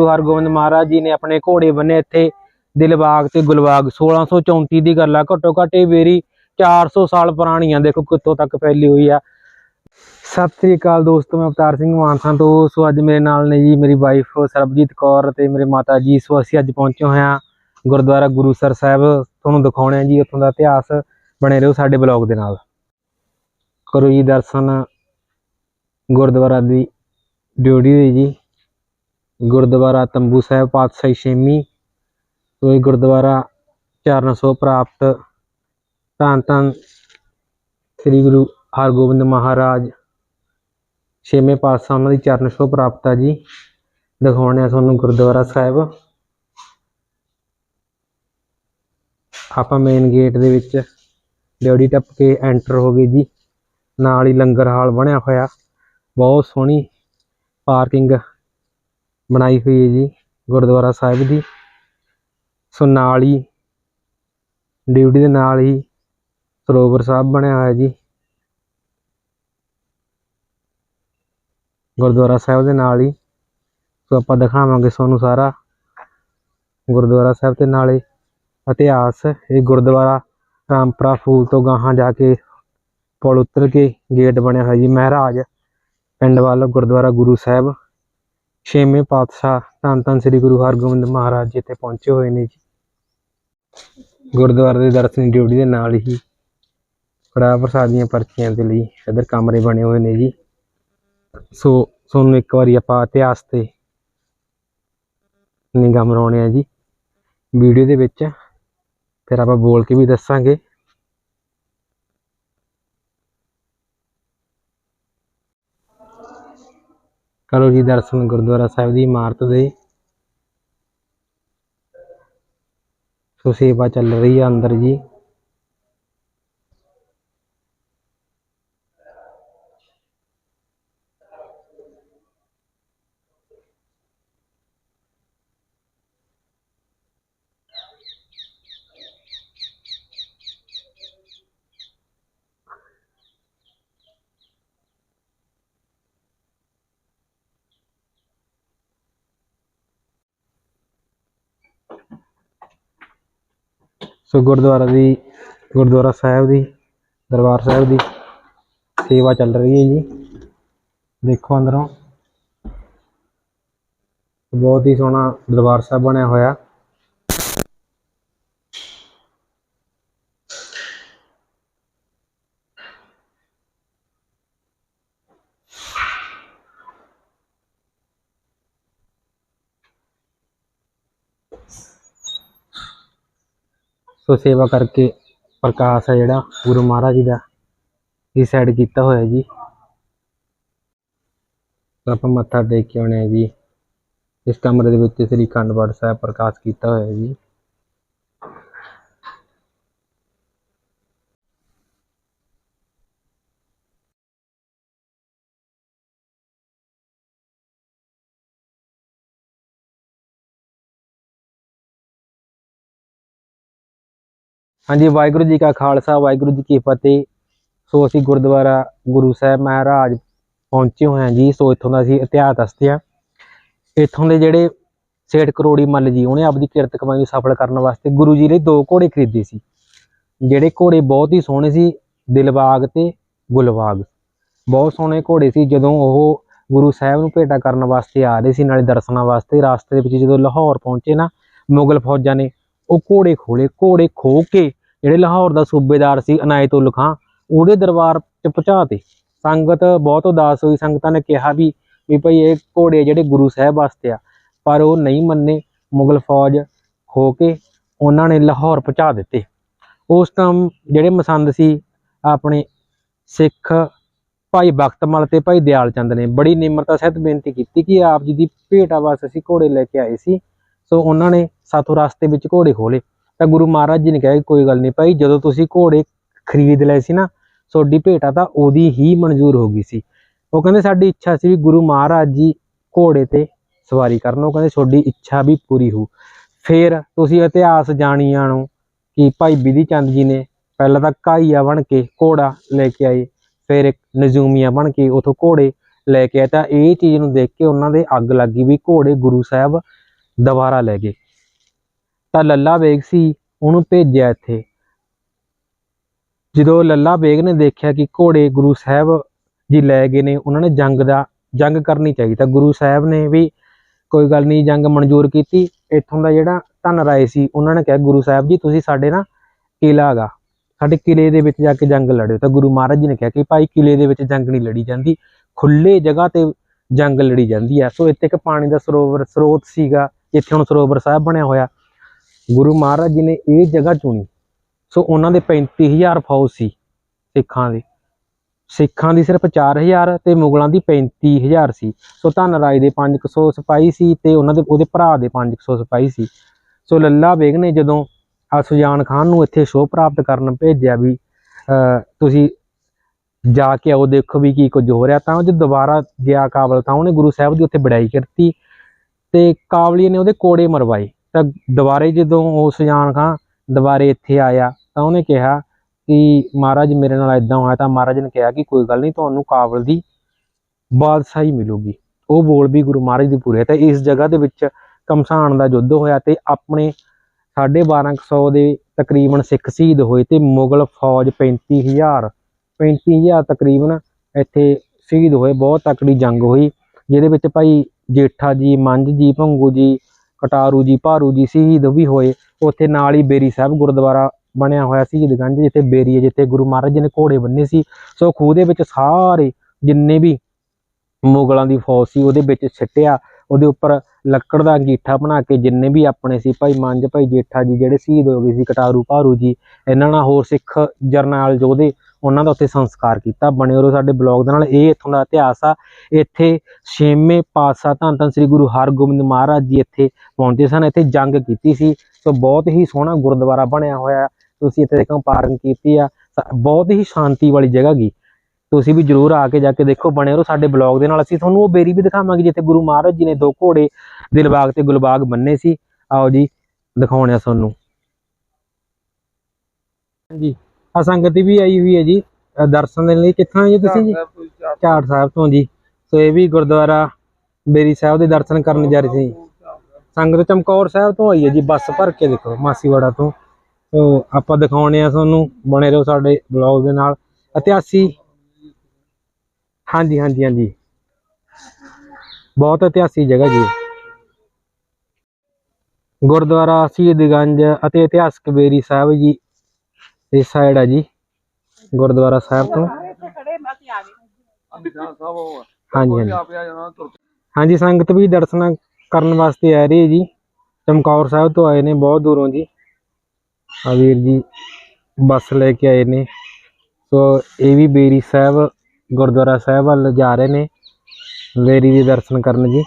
ਗੁਰੂ ਹਰਗੋਬਿੰਦ ਮਹਾਰਾਜ ਜੀ ਨੇ ਆਪਣੇ ਘੋੜੇ ਬੰਨੇ ਇੱਥੇ ਦਿਲਬਾਗ ਤੇ ਗੁਲਬਾਗ 1634 ਦੀ ਗੱਲ ਆ। ਘੱਟੋ ਘੱਟ ਇਹ ਬੇਰੀ 400 ਸਾਲ ਪੁਰਾਣੀ ਆ ਦੇਖੋ ਕਿੱਥੋਂ ਤੱਕ ਫੈਲੀ ਹੋਈ ਆ। ਸਤਿ ਸ੍ਰੀ ਅਕਾਲ ਦੋਸਤੋ, ਮੈਂ ਅਵਤਾਰ ਸਿੰਘ ਮਾਨਸਾ ਤੋਂ। ਸੋ ਅੱਜ ਮੇਰੇ ਨਾਲ ਨੇ ਜੀ ਮੇਰੀ ਵਾਈਫ ਸਰਬਜੀਤ ਕੌਰ ਤੇ ਮੇਰੇ ਮਾਤਾ ਜੀ। ਸੋ ਅਸੀਂ ਅੱਜ ਪਹੁੰਚੇ ਹੋਏ ਹਾਂ ਗੁਰਦੁਆਰਾ ਗੁਰੂਸਰ ਸਾਹਿਬ। ਤੁਹਾਨੂੰ ਦਿਖਾਉਣੇ ਆ ਜੀ ਉੱਥੋਂ ਦਾ ਇਤਿਹਾਸ। ਬਣੇ ਰਹੋ ਸਾਡੇ ਬਲੌਗ ਦੇ ਨਾਲ। ਕਰੋ ਜੀ ਦਰਸ਼ਨ। ਗੁਰਦੁਆਰਾ ਦੀ ਡਿਊਟੀ ਦੇ ਜੀ। ਗੁਰਦੁਆਰਾ ਤੰਬੂ ਸਾਹਿਬ ਪਾਤਸ਼ਾਹੀ ਛੇਵੀਂ ਸੋ ਇਹ ਗੁਰਦੁਆਰਾ ਚਰਨ ਸੋ ਪ੍ਰਾਪਤ। ਧੰਨ ਧੰਨ ਸ੍ਰੀ ਗੁਰੂ ਹਰਗੋਬਿੰਦ ਮਹਾਰਾਜ। ਛੇਵੇਂ ਪਾਤਸ਼ਾਹ ਉਹਨਾਂ ਦੀ ਚਰਨ ਸ਼ੋ ਪ੍ਰਾਪਤ ਆ ਜੀ। ਦਿਖਾਉਣੇ ਆ ਤੁਹਾਨੂੰ ਗੁਰਦੁਆਰਾ ਸਾਹਿਬ। ਆਪਾਂ ਮੇਨ ਗੇਟ ਦੇ ਵਿੱਚ ਡਿਊਟੀ ਟੱਪ ਕੇ ਐਂਟਰ ਹੋ ਗਏ ਜੀ। ਨਾਲ ਹੀ ਲੰਗਰ ਹਾਲ ਬਣਿਆ ਹੋਇਆ। ਬਹੁਤ ਸੋਹਣੀ ਪਾਰਕਿੰਗ ਬਣਾਈ ਹੋਈ ਹੈ ਜੀ, ਗੁਰਦੁਆਰਾ ਸਾਹਿਬ ਦੀ। ਸੋ ਨਾਲ ਹੀ ਡਿਊਟੀ ਦੇ ਨਾਲ ਹੀ ਸਰੋਵਰ ਸਾਹਿਬ ਬਣਿਆ ਹੋਇਆ ਜੀ। ਗੁਰਦੁਆਰਾ ਸਾਹਿਬ ਦੇ ਨਾਲ ਹੀ। ਸੋ ਆਪਾਂ ਦਿਖਾਵਾਂਗੇ ਤੁਹਾਨੂੰ ਸਾਰਾ ਗੁਰਦੁਆਰਾ ਸਾਹਿਬ ਤੇ ਨਾਲੇ ਇਤਿਹਾਸ, ਇਹ ਗੁਰਦੁਆਰਾ ਰਾਮਪੁਰਾ ਫੂਲ ਤੋਂ ਗਾਹਾਂ ਜਾ ਕੇ ਪੁਲ ਉਤਰ ਕੇ ਗੇਟ ਬਣਿਆ ਹੋਇਆ ਜੀ। ਮਹਾਰਾਜ ਪਿੰਡ ਵੱਲ ਗੁਰਦੁਆਰਾ ਗੁਰੂ ਸਾਹਿਬ ਛੇਵੇਂ ਪਾਤਸ਼ਾਹ ਧੰਨ ਧੰਨ ਸ੍ਰੀ ਗੁਰੂ ਹਰਗੋਬਿੰਦ ਮਹਾਰਾਜ ਜੀ ਇੱਥੇ ਪਹੁੰਚੇ ਹੋਏ ਨੇ ਜੀ। ਗੁਰਦੁਆਰੇ ਦੇ ਦਰਸ਼ਨੀ ਡਿਊਟੀ ਦੇ ਨਾਲ ਹੀ ਕੜਾਹ ਪ੍ਰਸਾਦ ਦੀਆਂ ਪਰਚੀਆਂ ਦੇ ਲਈ ਇੱਧਰ ਕਮਰੇ ਬਣੇ ਹੋਏ ਨੇ ਜੀ। ਸੋ ਤੁਹਾਨੂੰ ਇੱਕ ਵਾਰੀ ਆਪਾਂ ਇਤਿਹਾਸ ਤੇ ਨਿਗਾਹ ਮਰਾਉਣੇ ਆ ਜੀ। ਵੀਡੀਓ ਦੇ ਵਿੱਚ ਫਿਰ ਆਪਾਂ ਬੋਲ ਕੇ ਵੀ ਦੱਸਾਂਗੇ। ਕਰੋ ਜੀ ਦਰਸ਼ਨ ਗੁਰਦੁਆਰਾ ਸਾਹਿਬ ਦੀ ਇਮਾਰਤ ਦੇ। ਸੋ ਸੇਵਾ ਚੱਲ ਰਹੀ ਆ ਅੰਦਰ ਜੀ। ਸੋ ਗੁਰਦੁਆਰਾ ਦੀ, ਗੁਰਦੁਆਰਾ ਸਾਹਿਬ ਦੀ, ਦਰਬਾਰ ਸਾਹਿਬ ਦੀ ਸੇਵਾ ਚੱਲ ਰਹੀ ਹੈ ਜੀ। ਦੇਖੋ ਅੰਦਰੋਂ। ਬਹੁਤ ਹੀ ਸੋਹਣਾ ਦਰਬਾਰ ਸਾਹਿਬ ਬਣਿਆ ਹੋਇਆ। ਸੋ ਸੇਵਾ ਕਰਕੇ ਪ੍ਰਕਾਸ਼ ਹੈ ਜਿਹੜਾ, ਗੁਰੂ ਮਹਾਰਾਜ ਜੀ ਦਾ ਇਸ ਸਾਈਡ ਕੀਤਾ ਹੋਇਆ ਜੀ। ਆਪਾਂ ਮੱਥਾ ਟੇਕ ਕੇ ਆਉਣੇ ਆ ਜੀ। ਇਸ ਕਮਰੇ ਦੇ ਵਿੱਚ ਸ੍ਰੀ ਅਖੰਡ ਪਾਠ ਸਾਹਿਬ ਪ੍ਰਕਾਸ਼ ਕੀਤਾ ਹੋਇਆ ਜੀ। ਹਾਂਜੀ, ਵਾਹਿਗੁਰੂ ਜੀ ਕਾ ਖਾਲਸਾ, ਵਾਹਿਗੁਰੂ ਜੀ ਕੀ ਫਤਿਹ। ਸੋ ਅਸੀਂ ਗੁਰਦੁਆਰਾ ਗੁਰੂ ਸਾਹਿਬ ਮਹਾਰਾਜ ਪਹੁੰਚੇ ਹੋਏ ਹਾਂ ਜੀ। ਸੋ ਇੱਥੋਂ ਦਾ ਅਸੀਂ ਇਤਿਹਾਸ ਦੱਸਦੇ ਹਾਂ। ਇੱਥੋਂ ਦੇ ਜਿਹੜੇ ਸੇਠ ਕਰੋੜੀ ਮੱਲ ਜੀ, ਉਹਨੇ ਆਪਦੀ ਕਿਰਤ ਕਮਾਈ ਨੂੰ ਸਫਲ ਕਰਨ ਵਾਸਤੇ ਗੁਰੂ ਜੀ ਲਈ ਦੋ ਘੋੜੇ ਖਰੀਦੇ ਸੀ। ਜਿਹੜੇ ਘੋੜੇ ਬਹੁਤ ਹੀ ਸੋਹਣੇ ਸੀ, ਦਿਲਬਾਗ ਤੇ ਗੁਲਬਾਗ। ਬਹੁਤ ਸੋਹਣੇ ਘੋੜੇ ਸੀ। ਜਦੋਂ ਉਹ ਗੁਰੂ ਸਾਹਿਬ ਨੂੰ ਭੇਟਾ ਕਰਨ ਵਾਸਤੇ ਆ ਰਹੇ ਸੀ, ਨਾਲੇ ਦਰਸ਼ਨਾਂ ਵਾਸਤੇ, ਰਾਸਤੇ ਦੇ ਵਿੱਚ ਜਦੋਂ ਲਾਹੌਰ ਪਹੁੰਚੇ ਨਾ, ਮੁਗਲ ਫੌਜਾਂ ਨੇ ਉਹ ਘੋੜੇ ਖੋਲੇ, ਘੋੜੇ ਖੋ ਕੇ ਜਿਹੜੇ ਲਾਹੌਰ ਦਾ ਸੂਬੇਦਾਰ ਸੀ ਅਨਾਇਤੁਲ ਖਾਂ, ਉਹਦੇ ਦਰਬਾਰ 'ਚ ਪਹੁੰਚਾਤੇ ਸੰਗਤ ਬਹੁਤ ਉਦਾਸ ਹੋਈ। ਸੰਗਤਾਂ ਨੇ ਕਿਹਾ ਵੀ ਵੀ ਭਈ ਇਹ ਘੋੜੇ ਜਿਹੜੇ ਗੁਰੂ ਸਾਹਿਬ ਵਾਸਤੇ ਆ, ਪਰ ਉਹ ਨਹੀਂ ਮੰਨੇ। ਮੁਗਲ ਫੌਜ ਖੋ ਕੇ ਉਹਨਾਂ ਨੇ ਲਾਹੌਰ ਪਹੁੰਚਾ ਦਿੱਤੇ। ਉਸ ਟਾਈਮ ਜਿਹੜੇ ਮਸੰਦ ਸੀ, ਆਪਣੇ ਸਿੱਖ ਭਾਈ ਬਖਤਮਲ ਤੇ ਭਾਈ ਦਿਆਲ ਚੰਦ ਨੇ ਬੜੀ ਨਿਮਰਤਾ ਸਹਿਤ ਬੇਨਤੀ ਕੀਤੀ ਕਿ ਆਪ ਜੀ ਦੀ ਭੇਟਾ ਵਾਸਤੇ ਅਸੀਂ ਘੋੜੇ ਲੈ ਕੇ ਆਏ ਸੀ। ਸੋ ਉਹਨਾਂ ਨੇ ਸਾਥੋਂ ਰਸਤੇ ਵਿੱਚ ਘੋੜੇ ਖੋਲੇ ਤਾਂ ਗੁਰੂ ਮਹਾਰਾਜ ਜੀ ਨੇ ਕਿਹਾ ਕਿ ਕੋਈ ਗੱਲ ਨਹੀਂ ਭਾਈ, ਜਦੋਂ ਤੁਸੀਂ ਘੋੜੇ ਖਰੀਦ ਲਏ ਸੀ ਨਾ, ਤੁਹਾਡੀ ਭੇਟਾ ਤਾਂ ਉਹਦੀ ਹੀ ਮਨਜ਼ੂਰ ਹੋ ਗਈ ਸੀ। ਉਹ ਕਹਿੰਦੇ ਸਾਡੀ ਇੱਛਾ ਸੀ ਵੀ ਗੁਰੂ ਮਹਾਰਾਜ ਜੀ ਘੋੜੇ ਤੇ ਸਵਾਰੀ ਕਰਨ। ਉਹ ਕਹਿੰਦੇ ਤੁਹਾਡੀ ਇੱਛਾ ਵੀ ਪੂਰੀ ਹੋ ਫਿਰ ਤੁਸੀਂ ਇਤਿਹਾਸ ਜਾਣੀਆਂ ਨੂੰ ਕਿ ਭਾਈ ਬਿਧੀ ਚੰਦ ਜੀ ਨੇ ਪਹਿਲਾਂ ਤਾਂ ਕਾਈਆ ਬਣ ਕੇ ਘੋੜਾ ਲੈ ਕੇ ਆਏ, ਫਿਰ ਇੱਕ ਨਜ਼ੂਮੀਆ ਬਣ ਕੇ ਉਥੋਂ ਘੋੜੇ ਲੈ ਕੇ ਆਏ। ਤਾਂ ਇਹ ਚੀਜ਼ ਨੂੰ ਦੇਖ ਕੇ ਉਹਨਾਂ ਦੇ ਅੱਗ ਲੱਗੀ ਵੀ ਘੋੜੇ ਗੁਰੂ ਸਾਹਿਬ ਦੁਬਾਰਾ ਲੈ ਗਏ। ਤਾਂ ਲੱਲਾ ਬੇਗ ਸੀ, ਉਹਨੂੰ ਭੇਜਿਆ ਇੱਥੇ। ਜਦੋਂ ਲੱਲਾ ਬੇਗ ਨੇ ਦੇਖਿਆ ਕਿ ਘੋੜੇ ਗੁਰੂ ਸਾਹਿਬ ਜੀ ਲੈ ਗਏ ਨੇ, ਉਹਨਾਂ ਨੇ ਜੰਗ ਦਾ, ਜੰਗ ਕਰਨੀ ਚਾਹੀਦੀ। ਤਾਂ ਗੁਰੂ ਸਾਹਿਬ ਨੇ ਵੀ ਕੋਈ ਗੱਲ ਨਹੀਂ, ਜੰਗ ਮਨਜ਼ੂਰ ਕੀਤੀ। ਇੱਥੋਂ ਦਾ ਜਿਹੜਾ ਧਨ ਰਾਏ ਸੀ, ਉਹਨਾਂ ਨੇ ਕਿਹਾ, ਗੁਰੂ ਸਾਹਿਬ ਜੀ, ਤੁਸੀਂ ਸਾਡੇ ਨਾ ਕਿਲਾ ਹੈਗਾ। ਸਾਡੇ ਕਿਲੇ ਦੇ ਵਿੱਚ ਜਾ ਕੇ ਜੰਗ ਲੜਿਓ। ਤਾਂ ਗੁਰੂ ਮਹਾਰਾਜ ਜੀ ਨੇ ਕਿਹਾ ਕਿ ਭਾਈ ਕਿਲੇ ਦੇ ਵਿੱਚ ਜੰਗ ਨਹੀਂ ਲੜੀ ਜਾਂਦੀ। ਖੁੱਲੇ ਜਗ੍ਹਾ ਤੇ ਜੰਗ ਲੜੀ ਜਾਂਦੀ ਹੈ ਸੋ ਇੱਥੇ ਇੱਕ ਪਾਣੀ ਦਾ ਸਰੋਵਰ, ਸਰੋਤ ਸੀਗਾ। ਜਿੱਥੇ ਹੁਣ ਸਰੋਵਰ ਸਾਹਿਬ ਬਣਿਆ ਹੋਇਆ, ਗੁਰੂ ਮਹਾਰਾਜ ਜੀ ਨੇ ਇਹ ਜਗ੍ਹਾ ਚੁਣੀ। ਸੋ ਉਹਨਾਂ ਦੇ 35000 ਫੌਜ ਸੀ ਸਿੱਖਾਂ ਦੇ। ਸਿੱਖਾਂ ਦੀ ਸਿਰਫ 4000 ਤੇ ਮੁਗਲਾਂ ਦੀ 35000 ਸੀ। ਸੋ ਧੰਨ ਰਾਏ ਦੇ 500 ਸਿਪਾਹੀ ਸੀ ਤੇ ਉਹਨਾਂ ਦੇ, ਉਹਦੇ ਭਰਾ ਦੇ 500 ਸਿਪਾਹੀ ਸੀ। ਸੋ ਲੱਲਾ ਬੇਗ ਨੇ ਜਦੋਂ ਆ ਸੁਜਾਨ ਖਾਨ ਨੂੰ ਇੱਥੇ ਸ਼ੋਅ ਪ੍ਰਾਪਤ ਕਰਨ ਭੇਜਿਆ ਵੀ, ਅਹ, ਤੁਸੀਂ ਜਾ ਕੇ ਆਓ, ਦੇਖੋ ਵੀ ਕੀ ਕੁਝ ਹੋ ਰਿਹਾ, ਤਾਂ ਉਹ ਜਦ ਦੁਬਾਰਾ ਗਿਆ ਕਾਬਲ, ਤਾਂ ਉਹਨੇ ਗੁਰੂ ਸਾਹਿਬ ਦੀ ਉੱਥੇ ਬੜਾਈ ਕੀਤੀ ਤੇ ਕਾਬਲੀਏ ਨੇ ਉਹਦੇ ਕੋੜੇ ਮਰਵਾਏ। ਤਾਂ ਦੁਬਾਰੇ ਜਦੋਂ ਉਹ ਸੁਜਾਨ ਖਾਨ ਦੁਬਾਰੇ ਇੱਥੇ ਆਇਆ ਤਾਂ ਉਹਨੇ ਕਿਹਾ ਕਿ ਮਹਾਰਾਜ ਮੇਰੇ ਨਾਲ ਇਦਾਂ ਹੋਇਆ ਤਾਂ ਮਹਾਰਾਜ ਨੇ ਕਿਹਾ ਕਿ ਕੋਈ ਗੱਲ ਨਹੀਂ, ਤੁਹਾਨੂੰ ਕਾਬਲ ਦੀ ਬਾਦਸ਼ਾਹੀ ਮਿਲੂਗੀ। ਉਹ ਬੋਲ ਵੀ ਗੁਰੂ ਮਹਾਰਾਜ ਦੀ ਪੂਰੇ ਤਾਂ ਇਸ ਜਗ੍ਹਾ ਦੇ ਵਿੱਚ ਕਮਸਾਨ ਦਾ ਯੁੱਧ ਹੋਇਆ ਤੇ ਆਪਣੇ 1250 ਦੇ ਤਕਰੀਬਨ ਸਿੱਖ ਸ਼ਹੀਦ ਹੋਏ ਤੇ ਮੁਗਲ ਫੌਜ 35000 35000 ਤਕਰੀਬਨ ਇੱਥੇ ਸ਼ਹੀਦ ਹੋਏ। ਬਹੁਤ ਤਕੜੀ ਜੰਗ ਹੋਈ, ਜਿਹਦੇ ਵਿੱਚ ਭਾਈ ਜੇਠਾ ਜੀ, ਮੰਝ ਜੀ, ਭੰਗੂ ਜੀ, ਕਟਾਰੂ ਜੀ, ਭਾਰੂ ਜੀ ਸ਼ਹੀਦ ਵੀ ਹੋਏ। ਉੱਥੇ ਨਾਲ ਹੀ ਬੇਰੀ ਸਾਹਿਬ ਗੁਰਦੁਆਰਾ ਬਣਿਆ ਹੋਇਆ ਸੀ ਸ਼ਹੀਦਗੰਜ ਜਿੱਥੇ ਬੇਰੀ ਹੈ, ਜਿੱਥੇ ਗੁਰੂ ਮਹਾਰਾਜ ਜੀ ਨੇ ਘੋੜੇ ਬੰਨੇ ਸੀ। ਸੋ ਖੂਹ ਦੇ ਵਿੱਚ ਸਾਰੇ ਜਿੰਨੇ ਵੀ ਮੁਗਲਾਂ ਦੀ ਫੌਜ ਸੀ, ਉਹਦੇ ਵਿੱਚ ਛਿੱਟਿਆ ਉਹਦੇ ਉੱਪਰ ਲੱਕੜ ਦਾ ਅੰਗੀਠਾ ਬਣਾ ਕੇ ਜਿੰਨੇ ਵੀ ਆਪਣੇ ਸੀ, ਭਾਈ ਮੰਝ, ਭਾਈ ਜੇਠਾ ਜੀ, ਜਿਹੜੇ ਸ਼ਹੀਦ ਹੋ ਗਏ ਸੀ, ਕਟਾਰੂ, ਭਾਰੂ ਜੀ, ਇਹਨਾਂ ਨਾਲ ਹੋਰ ਸਿੱਖ ਜਰਨੈਲ ਯੋਧੇ ਉਹਨਾਂ ਦਾ ਉੱਥੇ ਸੰਸਕਾਰ ਕੀਤਾ, ਬਣੇ ਰਹੋ ਸਾਡੇ ਬਲੌਗ ਦੇ ਨਾਲ। ਇਹ ਇੱਥੋਂ ਦਾ ਇਤਿਹਾਸ ਆ। ਇੱਥੇ ਛੇਵੇਂ ਪਾਤਸ਼ਾਹ ਧੰਨ ਧੰਨ ਸ੍ਰੀ ਗੁਰੂ ਹਰਗੋਬਿੰਦ ਮਹਾਰਾਜ ਜੀ ਇੱਥੇ ਪਹੁੰਚੇ ਸਨ। ਇੱਥੇ ਜੰਗ ਕੀਤੀ ਸੀ। ਸੋ ਬਹੁਤ ਹੀ ਸੋਹਣਾ ਗੁਰਦੁਆਰਾ ਬਣਿਆ ਹੋਇਆ ਤੁਸੀਂ ਇੱਥੇ ਦੇਖੋ ਪਾਰਕਿੰਗ ਕੀਤੀ ਆ। ਸ- ਬਹੁਤ ਹੀ ਸ਼ਾਂਤੀ ਵਾਲੀ ਜਗ੍ਹਾ ਗਈ ਤੁਸੀਂ ਵੀ ਜਰੂਰ ਆ ਕੇ ਜਾ ਕੇ ਦੇਖੋ, ਬਣੇ ਰਹੋ ਸਾਡੇ ਬਲੌਗ ਦੇ ਨਾਲ। ਅਸੀਂ ਤੁਹਾਨੂੰ ਉਹ ਬੇਰੀ ਵੀ ਦਿਖਾਵਾਂਗੇ, ਜਿੱਥੇ ਗੁਰੂ ਮਹਾਰਾਜ ਜੀ ਨੇ ਦੋ ਘੋੜੇ ਦਿਲਬਾਗ ਤੇ ਗੁਲਬਾਗ ਬੰਨੇ ਸੀ। ਆਓ ਜੀ ਦਿਖਾਉਣੇ ਆ ਤੁਹਾਨੂੰ। ਹਾਂਜੀ। ਆ ਸੰਗਤ ਵੀ ਆਈ ਹੋਈ ਹੈ ਜੀ ਦਰਸ਼ਨ ਦੇ ਲਈ। ਕਿੱਥੋਂ ਆਏ ਜੀ ਤੁਸੀਂ ਜੀ? ਝਾੜ ਸਾਹਿਬ ਤੋਂ ਜੀ ਸੋ ਇਹ ਵੀ ਗੁਰਦੁਆਰਾ ਬੇਰੀ ਸਾਹਿਬ ਦੇ ਦਰਸ਼ਨ ਕਰਨ ਜਾ ਰਹੇ ਸੀ। ਸੰਗਤ ਚਮਕੌਰ ਸਾਹਿਬ ਤੋਂ ਆਈ ਹੈ ਜੀ ਬੱਸ ਭਰ ਕੇ ਦੇਖੋ ਮਾਸੀਵਾੜਾ ਤੋਂ। ਸੋ ਆਪਾਂ ਦਿਖਾਉਣੇ ਆ ਤੁਹਾਨੂੰ ਬਣੇ ਰਹੋ ਸਾਡੇ ਬਲੌਗ ਦੇ ਨਾਲ। ਇਤਿਹਾਸੀ ਹਾਂਜੀ ਹਾਂਜੀ ਹਾਂਜੀ। ਬਹੁਤ ਇਤਿਹਾਸੀ ਜਗ੍ਹਾ ਜੀ। ਗੁਰਦੁਆਰਾ ਸ਼ਹੀਦਗੰਜ ਅਤੇ ਇਤਿਹਾਸਕ ਬੇਰੀ ਸਾਹਿਬ ਜੀ ਇਸ ਸਾਈਡ ਆ ਜੀ, ਗੁਰਦੁਆਰਾ ਸਾਹਿਬ ਤੋਂ। ਹਾਂਜੀ ਹਾਂਜੀ। ਹਾਂਜੀ, ਸੰਗਤ ਵੀ ਦਰਸ਼ਨ ਕਰਨ ਵਾਸਤੇ ਆ ਰਹੀ ਹੈ ਜੀ। ਚਮਕੌਰ ਸਾਹਿਬ ਤੋਂ ਆਏ ਨੇ, ਬਹੁਤ ਦੂਰੋਂ ਜੀ। ਆ ਵੀਰ ਜੀ, ਬੱਸ ਲੈ ਕੇ ਆਏ ਨੇ। ਸੋ ਇਹ ਵੀ ਬੇਰੀ ਸਾਹਿਬ, ਗੁਰਦੁਆਰਾ ਸਾਹਿਬ ਵੱਲ ਜਾ ਰਹੇ ਨੇ। ਬੇਰੀ ਦੇ ਦਰਸ਼ਨ ਕਰਨ ਜੀ।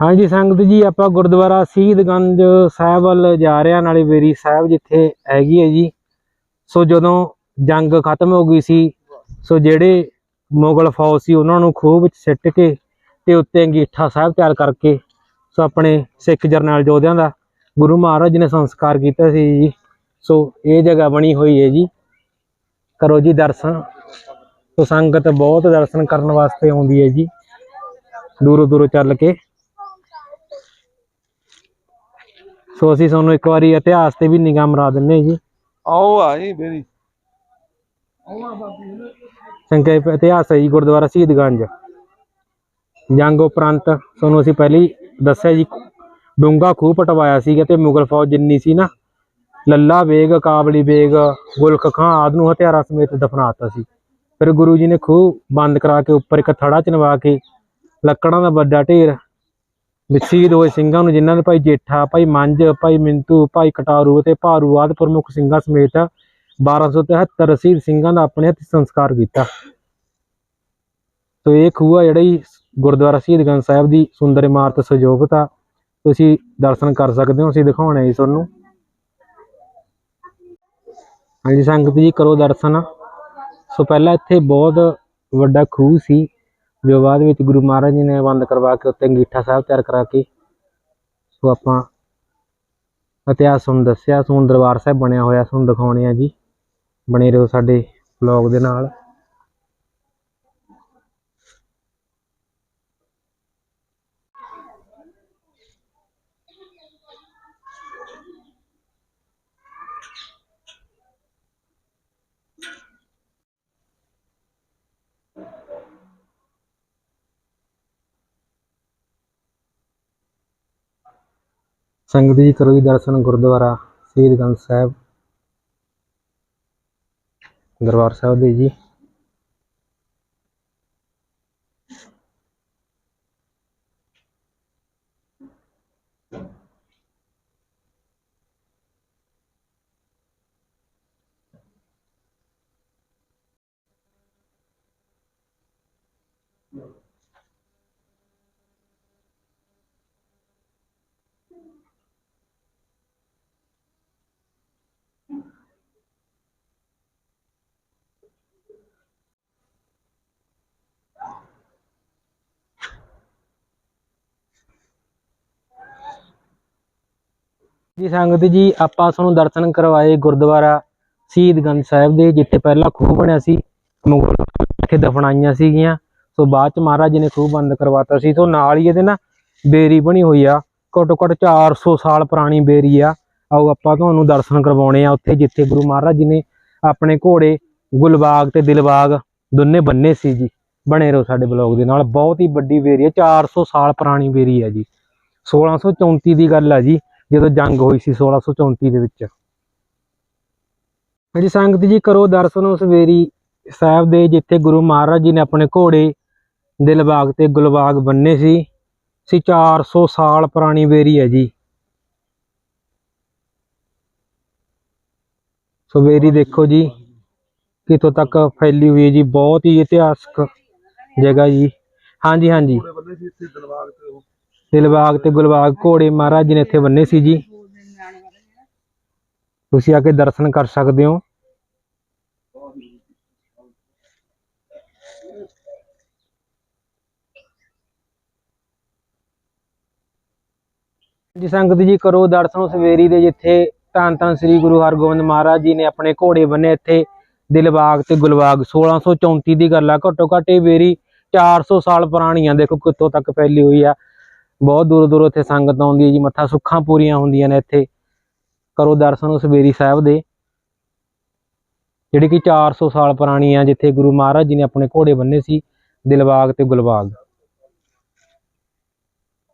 ਹਾਂਜੀ ਸੰਗਤ ਜੀ, ਆਪਾਂ ਗੁਰਦੁਆਰਾ ਸ਼ਹੀਦਗੰਜ ਸਾਹਿਬ ਵੱਲ ਜਾ ਰਹੇ ਹਾਂ, ਨਾਲੇ ਬੇਰੀ ਸਾਹਿਬ ਜਿੱਥੇ ਹੈਗੀ ਹੈ ਜੀ। ਸੋ ਜਦੋਂ ਜੰਗ ਖਤਮ ਹੋ ਗਈ ਸੀ, ਸੋ ਜਿਹੜੇ ਮੁਗਲ ਫੌਜ ਸੀ, ਉਹਨਾਂ ਨੂੰ ਖੂਹ ਵਿੱਚ ਸਿੱਟ ਕੇ ਤੇ ਉੱਤੇ ਅੰਗੀਠਾ ਸਾਹਿਬ ਤਿਆਰ ਕਰਕੇ, ਸੋ ਆਪਣੇ ਸਿੱਖ ਜਰਨੈਲ ਯੋਧਿਆਂ ਦਾ ਗੁਰੂ ਮਹਾਰਾਜ ਨੇ ਸੰਸਕਾਰ ਕੀਤਾ ਸੀ ਜੀ। ਸੋ ਇਹ ਜਗ੍ਹਾ ਬਣੀ ਹੋਈ ਹੈ ਜੀ। ਕਰੋ ਜੀ ਦਰਸ਼ਨ। ਸੋ ਸੰਗਤ ਬਹੁਤ ਦਰਸ਼ਨ ਕਰਨ ਵਾਸਤੇ ਆਉਂਦੀ ਹੈ ਜੀ। ਦੂਰੋਂ ਦੂਰੋਂ ਚੱਲ ਕੇ। ਸੋ ਅਸੀਂ ਤੁਹਾਨੂੰ ਇੱਕ ਵਾਰੀ ਇਤਿਹਾਸ ਤੇ ਵੀ ਨਿਗਾਹ ਮਰਾ ਦਿੰਨੇ ਜੀ। ਆਓ ਆਈ ਬੇਰੀ ਸੰਖੇਪ ਇਤਿਹਾਸ ਹੈ ਜੀ ਗੁਰਦੁਆਰਾ ਸ਼ਹੀਦਗੰਜ ਜੰਗ ਉਪਰੰਤ ਤੁਹਾਨੂੰ ਅਸੀਂ ਪਹਿਲੀ ਦੱਸਿਆ ਜੀ ਡੂੰਗਾ ਖੂਹ ਪਟਵਾਇਆ ਸੀਗਾ ਤੇ ਮੁਗਲ ਫੌਜ ਜਿੰਨੀ ਸੀ ਨਾ ਲੱਲਾ ਬੇਗ ਕਾਬਲੀ ਬੇਗ ਗੁਲਖ ਖਾਂ ਆਦਿ ਨੂੰ ਹਥਿਆਰਾਂ ਸਮੇਤ ਦਫਨਾਤਾ ਸੀ। ਫਿਰ ਗੁਰੂ ਜੀ ਨੇ ਖੂਹ ਬੰਦ ਕਰਾ ਕੇ ਉੱਪਰ ਇੱਕ ਥੜਾ ਚਨਵਾ ਕੇ ਲੱਕੜਾਂ ਦਾ ਵੱਡਾ ਢੇਰ ਵਿਛੀਦ ਹੋਏ ਸਿੰਘਾਂ ਨੂੰ ਜਿਨ੍ਹਾਂ ਨੇ ਭਾਈ ਜੇਠਾ, ਭਾਈ ਮੰਜ, ਭਾਈ ਮਿੰਟੂ, ਭਾਈ ਕਟਾਰੂ ਅਤੇ ਭਾਰੂ ਆਦਿ ਪ੍ਰਮੁੱਖ ਸਿੰਘਾਂ ਸਮੇਤ 1273 ਸ਼ਹੀਦ ਸਿੰਘਾਂ ਦਾ ਆਪਣੇ ਹੱਥ ਸੰਸਕਾਰ ਕੀਤਾ। ਤੋ ਇਹ ਖੂਹ ਆ ਜਿਹੜਾ ਹੀ ਗੁਰਦੁਆਰਾ ਸ਼ਹੀਦਗੰਜ ਸਾਹਿਬ ਦੀ ਸੁੰਦਰ ਇਮਾਰਤ ਸੁਜੋਭਿਤ ਆ ਤੁਸੀਂ ਦਰਸ਼ਨ ਕਰ ਸਕਦੇ ਹੋ, ਅਸੀਂ ਦਿਖਾਉਣਾ ਜੀ ਤੁਹਾਨੂੰ। ਹਾਂਜੀ, ਸੰਗਤ ਜੀ ਕਰੋ ਦਰਸ਼ਨ। ਸੋ ਪਹਿਲਾਂ ਇੱਥੇ ਬਹੁਤ ਵੱਡਾ ਖੂਹ ਸੀ। ਜੋ ਬਾਅਦ ਵਿੱਚ ਗੁਰੂ ਮਹਾਰਾਜ ਜੀ ਨੇ ਬੰਦ ਕਰਵਾ ਕੇ ਉੱਤੇ ਅੰਗੀਠਾ ਸਾਹਿਬ ਤਿਆਰ ਕਰਾ ਕੇ, ਸੋ ਆਪਾਂ ਇਤਿਹਾਸ ਨੂੰ ਦੱਸਿਆ ਸੋ ਦਰਬਾਰ ਸਾਹਿਬ ਬਣਿਆ ਹੋਇਆ ਤੁਹਾਨੂੰ ਦਿਖਾਉਣੇ ਆ ਜੀ। ਬਣੇ ਰਹੋ ਸਾਡੇ ਵਲੌਗ ਦੇ ਨਾਲ। ਸੰਗਤ ਜੀ ਕਰੋ ਜੀ ਦਰਸ਼ਨ ਗੁਰਦੁਆਰਾ ਸ਼ਹੀਦਗੰਜ ਸਾਹਿਬ ਦਰਬਾਰ ਸਾਹਿਬ ਦੇ ਜੀ। ਜੀ ਸੰਗਤ ਜੀ, ਆਪਾਂ ਤੁਹਾਨੂੰ ਦਰਸ਼ਨ ਕਰਵਾਏ ਗੁਰਦੁਆਰਾ ਸ਼ਹੀਦਗੰਜ ਸਾਹਿਬ ਦੇ, ਜਿੱਥੇ ਪਹਿਲਾਂ ਖੂਹ ਬਣਿਆ ਸੀ ਮੁਗਲ ਇੱਥੇ ਦਫਨਾਈਆਂ ਸੀਗੀਆਂ। ਸੋ ਬਾਅਦ ਚ ਮਹਾਰਾਜ ਜੀ ਨੇ ਖੂਹ ਬੰਦ ਕਰਵਾਤਾ ਸੀ। ਸੋ ਨਾਲ ਹੀ ਇਹਦੇ ਨਾ ਬੇਰੀ ਬਣੀ ਹੋਈ ਆ। ਘੱਟੋ ਘੱਟ 400 ਸਾਲ ਪੁਰਾਣੀ ਬੇਰੀ ਆ। ਆਓ ਆਪਾਂ ਤੁਹਾਨੂੰ ਦਰਸ਼ਨ ਕਰਵਾਉਣੇ ਆ ਉੱਥੇ, ਜਿੱਥੇ ਗੁਰੂ ਮਹਾਰਾਜ ਜੀ ਨੇ ਆਪਣੇ ਘੋੜੇ ਗੁਲਬਾਗ ਤੇ ਦਿਲਬਾਗ ਦੋਨੇ ਬੰਨੇ ਸੀ ਜੀ। ਬਣੇ ਰਹੋ ਸਾਡੇ ਬਲੌਗ ਦੇ ਨਾਲ। ਬਹੁਤ ਹੀ ਵੱਡੀ ਬੇਰੀ ਹੈ 400 ਸਾਲ ਪੁਰਾਣੀ ਬੇਰੀ ਹੈ ਜੀ। 1634 ਦੀ ਗੱਲ ਆ ਜੀ। ਜਦੋਂ ਜੰਗ ਹੋਈ ਸੀ 1634 ਦੇ ਵਿੱਚ। ਮੇਰੀ ਸੰਗਤ ਜੀ ਕਰੋ ਦਰਸ਼ਨ ਉਸ ਬੇਰੀ ਸਾਹਿਬ ਦੇ, ਜਿੱਥੇ ਗੁਰੂ ਮਹਾਰਾਜ ਜੀ ਨੇ ਆਪਣੇ ਘੋੜੇ ਦਿਲਬਾਗ ਤੇ ਗੁਲਬਾਗ ਬੰਨੇ ਸੀ। ਸੀ 400 ਸਾਲ ਪੁਰਾਣੀ ਬੇਰੀ ਹੈ ਜੀ। ਸੋ ਬੇਰੀ ਦੇਖੋ ਜੀ ਕਿਤੋਂ ਤੱਕ ਫੈਲੀ ਹੋਈ ਹੈ ਜੀ, ਬਹੁਤ ਹੀ ਇਤਿਹਾਸਕ ਜਗ੍ਹਾ ਜੀ। ਹਾਂਜੀ ਹਾਂਜੀ। ਦਿਲਬਾਗ ਤੇ ਤੇ ਗੁਲਬਾਗ ਘੋੜੇ ਮਹਾਰਾਜ ਜੀ ਨੇ ਇੱਥੇ ਬੰਨੇ ਸੀ ਜੀ। ਤੁਸੀਂ ਆ ਕੇ ਦਰਸ਼ਨ ਕਰ ਸਕਦੇ ਹੋ। ਜੀ ਸੰਗਤ ਜੀ ਕਰੋ ਦਰਸ਼ਨ ਸਵੇਰੀ ਦੇ ਜਿੱਥੇ ਧੰਨ ਧੰਨ ਸ੍ਰੀ ਗੁਰੂ ਹਰਗੋਬਿੰਦ ਮਹਾਰਾਜ ਜੀ ਨੇ ਆਪਣੇ ਘੋੜੇ ਬੰਨੇ ਇੱਥੇ ਦਿਲਬਾਗ ਤੇ ਗੁਲਬਾਗ। 1634 ਦੀ ਗੱਲ ਆ, ਘੱਟੋ ਘੱਟ ਇਹ ਬੇਰੀ 400 ਸਾਲ ਪੁਰਾਣੀ ਆ ਦੇਖੋ ਕਿੱਥੋਂ ਤੱਕ ਫੈਲੀ ਹੋਈ ਆ। ਬਹੁਤ ਦੂਰ ਦੂਰ ਇੱਥੇ ਸੰਗਤ ਆਉਂਦੀ ਹੈ ਜੀ, ਮੱਥਾ ਸੁੱਖਾਂ ਪੂਰੀਆਂ ਹੁੰਦੀਆਂ ਨੇ ਇੱਥੇ। ਕਰੋ ਦਰਸ਼ਨ ਉਸ ਬੇਰੀ ਸਾਹਿਬ ਦੇ, ਜਿਹੜੀ ਕਿ 400 ਸਾਲ ਪੁਰਾਣੀ ਆ, ਜਿੱਥੇ ਗੁਰੂ ਮਹਾਰਾਜ ਜੀ ਨੇ ਆਪਣੇ ਘੋੜੇ ਬੰਨੇ ਸੀ, ਦਿਲਬਾਗ ਤੇ ਗੁਲਬਾਗ।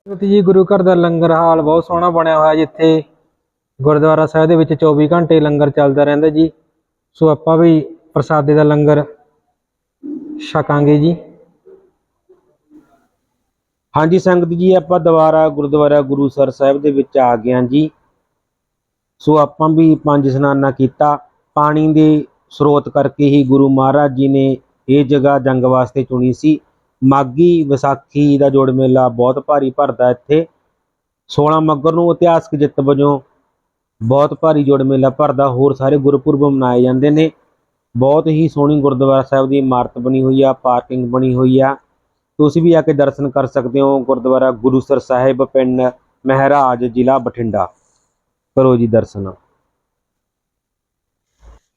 ਜੀ, ਗੁਰੂ ਘਰ ਦਾ ਲੰਗਰ ਹਾਲ ਬਹੁਤ ਸੋਹਣਾ ਬਣਿਆ ਹੋਇਆ ਜਿੱਥੇ ਗੁਰਦੁਆਰਾ ਸਾਹਿਬ ਦੇ ਵਿੱਚ 24 ਘੰਟੇ ਲੰਗਰ ਚੱਲਦਾ ਰਹਿੰਦਾ ਜੀ। ਸੋ ਆਪਾਂ ਵੀ ਪ੍ਰਸਾਦੇ ਦਾ ਲੰਗਰ ਛਕਾਂਗੇ ਜੀ। ਹਾਂਜੀ, ਸੰਗਤ ਜੀ, ਆਪਾਂ ਦੁਬਾਰਾ ਗੁਰਦੁਆਰਾ ਗੁਰੂਸਰ ਸਾਹਿਬ ਦੇ ਵਿੱਚ ਆ ਗਏ ਹਾਂ ਜੀ। ਸੋ ਆਪਾਂ ਵੀ ਪੰਜ ਸਨਾਨਾ ਕੀਤਾ। ਪਾਣੀ ਦੇ ਸਰੋਤ ਕਰਕੇ ਹੀ ਗੁਰੂ ਮਹਾਰਾਜ ਜੀ ਨੇ ਇਹ ਜਗ੍ਹਾ ਜੰਗ ਵਾਸਤੇ ਚੁਣੀ ਸੀ। ਮਾਗੀ ਵਿਸਾਖੀ ਦਾ ਜੋੜ ਮੇਲਾ ਬਹੁਤ ਭਾਰੀ ਭਰਦਾ ਇੱਥੇ। 16 ਮੱਗਰ ਨੂੰ ਇਤਿਹਾਸਕ ਜਿੱਤ ਵਜੋਂ ਬਹੁਤ ਭਾਰੀ ਜੋੜ ਮੇਲਾ ਭਰਦਾ। ਹੋਰ ਸਾਰੇ ਗੁਰਪੁਰਬ ਮਨਾਏ ਜਾਂਦੇ ਨੇ। ਬਹੁਤ ਹੀ ਸੋਹਣੀ ਗੁਰਦੁਆਰਾ ਸਾਹਿਬ ਦੀ ਇਮਾਰਤ ਬਣੀ ਹੋਈ ਆ, ਪਾਰਕਿੰਗ ਬਣੀ ਹੋਈ ਆ। ਤੁਸੀਂ ਵੀ ਆ ਕੇ ਦਰਸ਼ਨ ਕਰ ਸਕਦੇ ਹੋ ਗੁਰਦੁਆਰਾ ਗੁਰੂਸਰ ਸਾਹਿਬ ਪਿੰਡ ਮਹਿਰਾਜ ਜ਼ਿਲ੍ਹਾ ਬਠਿੰਡਾ। ਕਰੋ ਜੀ ਦਰਸ਼ਨ।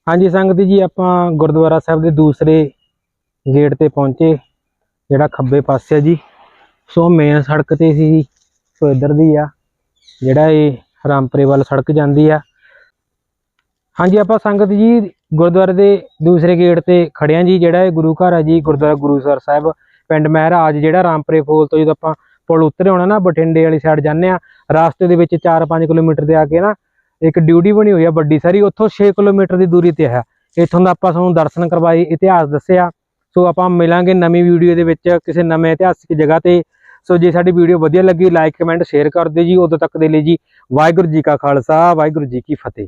ਹਾਂਜੀ, ਸੰਗਤ ਜੀ, ਆਪਾਂ ਗੁਰਦੁਆਰਾ ਸਾਹਿਬ ਦੇ ਦੂਸਰੇ ਗੇਟ ਤੇ ਪਹੁੰਚੇ, ਜਿਹੜਾ ਖੱਬੇ ਪਾਸੇ ਆ ਜੀ। ਸੋ ਮੇਨ ਸੜਕ ਤੇ ਸੀ ਸੋ ਇੱਧਰ ਦੀ ਆ, ਜਿਹੜਾ ਇਹ ਰਾਮਪੁਰੇ ਵੱਲ ਸੜਕ ਜਾਂਦੀ ਆ। ਹਾਂਜੀ, ਆਪਾਂ ਸੰਗਤ ਜੀ, ਗੁਰਦੁਆਰੇ ਦੇ ਦੂਸਰੇ ਗੇਟ ਤੇ ਖੜਿਆ ਜੀ, ਜਿਹੜਾ ਇਹ ਗੁਰੂ ਘਰ ਆ ਜੀ, ਗੁਰਦੁਆਰਾ ਗੁਰੂਸਰ ਸਾਹਿਬ ਪਿੰਡ ਮਹਿਰਾਜ, ਜਿਹੜਾ ਰਾਮਪੁਰੇ ਫੋਲ ਤੋਂ ਜਦੋਂ ਆਪਾਂ ਪੁਲ ਉਤਰੇ ਹੋਣਾ ਨਾ, ਬਠਿੰਡੇ ਵਾਲੀ ਸਾਈਡ ਜਾਂਦੇ ਆ ਰਾਸਤੇ ਦੇ ਵਿੱਚ 4-5 ਕਿਲੋਮੀਟਰ ਤੇ ਆ ਕੇ ਨਾ, ਇੱਕ ਡਿਊਟੀ ਬਣੀ ਹੋਈ ਆ ਵੱਡੀ ਸਾਰੀ, ਉੱਥੋਂ 6 ਕਿਲੋਮੀਟਰ ਦੀ ਦੂਰੀ ਤੇ ਹੈ। ਇੱਥੋਂ ਦਾ ਆਪਾਂ ਤੁਹਾਨੂੰ ਦਰਸ਼ਨ ਕਰਵਾਏ, ਇਤਿਹਾਸ ਦੱਸਿਆ। ਸੋ ਆਪਾਂ ਮਿਲਾਂਗੇ ਨਵੀਂ ਵੀਡੀਓ ਦੇ ਵਿੱਚ ਕਿਸੇ ਨਵੇਂ ਇਤਿਹਾਸਿਕ ਜਗ੍ਹਾ ਤੇ। ਸੋ ਜੇ ਸਾਡੀ ਵੀਡੀਓ ਵਧੀਆ ਲੱਗੀ ਲਾਈਕ ਕਮੈਂਟ ਸ਼ੇਅਰ ਕਰ ਦਿਓ ਜੀ। ਉਦੋਂ ਤੱਕ ਦੇ ਲਈ ਜੀ, ਵਾਹਿਗੁਰੂ ਜੀ ਕਾ ਖਾਲਸਾ, ਵਾਹਿਗੁਰੂ ਜੀ ਕੀ ਫਤਿਹ।